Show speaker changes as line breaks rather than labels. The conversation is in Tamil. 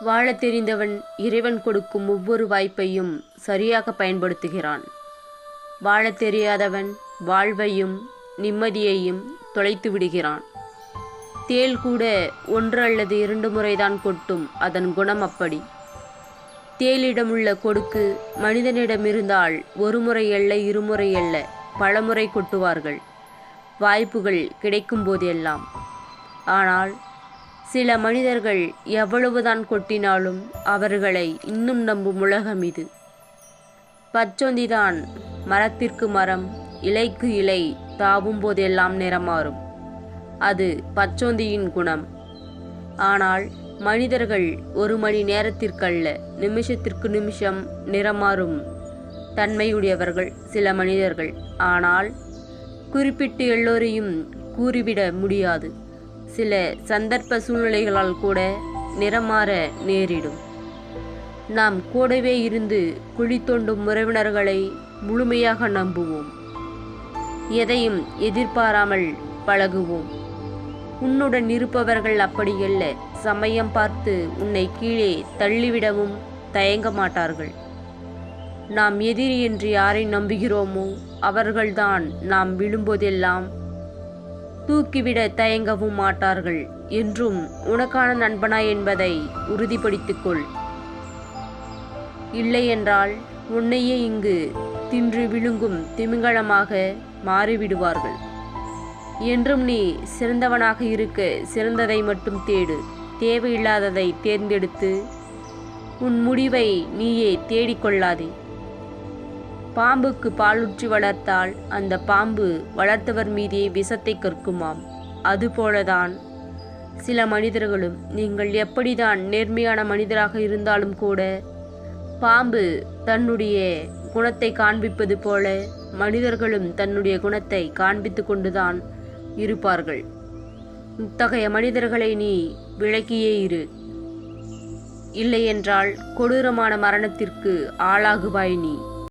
வாழத் தெரிந்தவன் இறைவன் கொடுக்கும் ஒவ்வொரு வாய்ப்பையும் சரியாக பயன்படுத்துகிறான். வாழத் தெரியாதவன் வாழ்வையும் நிம்மதியையும் தொலைத்து விடுகிறான். தேள் கூட ஒன்று அல்லது இரண்டு முறைதான் கொட்டும் அதன் குணம் அப்படி. தேளிடமுள்ள கொடுக்கு மனிதனிடமிருந்தால் ஒரு முறை அல்ல இருமுறை அல்ல பலமுறை கொட்டுவார்கள். வாய்ப்புகள் கிடைக்கும் போதெல்லாம். ஆனால் சில மனிதர்கள் எவ்வளவுதான் கொட்டினாலும் அவர்களை இன்னும் நம்பும் உலகம் இது. பச்சொந்திதான் மரத்திற்கு மரம் இலைக்கு இலை தாவும் போதெல்லாம் நிறமாறும். அது பச்சோந்தியின் குணம். ஆனால் மனிதர்கள் ஒரு மணி நேரத்திற்கல்ல நிமிஷத்திற்கு நிமிஷம் நிறமாறும் தன்மையுடையவர்கள் சில மனிதர்கள். ஆனால் குறிப்பிட்டு எல்லோரையும் கூறிவிட முடியாது. சில சந்தர்ப்ப சூழ்நிலைகளால் கூட நிறமாற நேரிடும். நாம் கூடவே இருந்து குழி தோண்டும் உறவினர்களை முழுமையாக நம்புவோம். எதையும் எதிர்பாராமல் பழகுவோம். உன்னுடன் இருப்பவர்கள் அப்படியல்ல சமயம் பார்த்து உன்னை கீழே தள்ளிவிடவும் தயங்க மாட்டார்கள். நாம் எதிரி என்று யாரை நம்புகிறோமோ அவர்கள்தான் நாம் விழும்போதெல்லாம் தூக்கிவிட தயங்கவும் மாட்டார்கள். என்றும் உனக்கான நண்பனா என்பதை உறுதிப்படுத்திக்கொள். இல்லையென்றால் உன்னையே இங்கு தின்று விழுங்கும் திமிங்கலமாக மாறிவிடுவார்கள். என்றும் நீ சிறந்தவனாக இருக்க சிறந்ததை மட்டும் தேடு. தேவையில்லாததை தேர்ந்தெடுத்து உன் முடிவை நீயே தேடிக்கொள்ளாதே. பாம்புக்கு பாலுற்றி வளர்த்தால் அந்த பாம்பு வளர்த்தவர் மீதே விஷத்தை கற்குமாம். அதுபோலதான் சில மனிதர்களும் நீங்கள் எப்படிதான் நேர்மையான மனிதராக இருந்தாலும் கூட பாம்பு தன்னுடைய குணத்தை காண்பிப்பது போல மனிதர்களும் தன்னுடைய குணத்தை காண்பித்து கொண்டுதான் இருப்பார்கள். இத்தகைய மனிதர்களை நீ விளக்கியே இரு. இல்லையென்றால் கொடூரமான மரணத்திற்கு ஆளாகுவாய் நீ.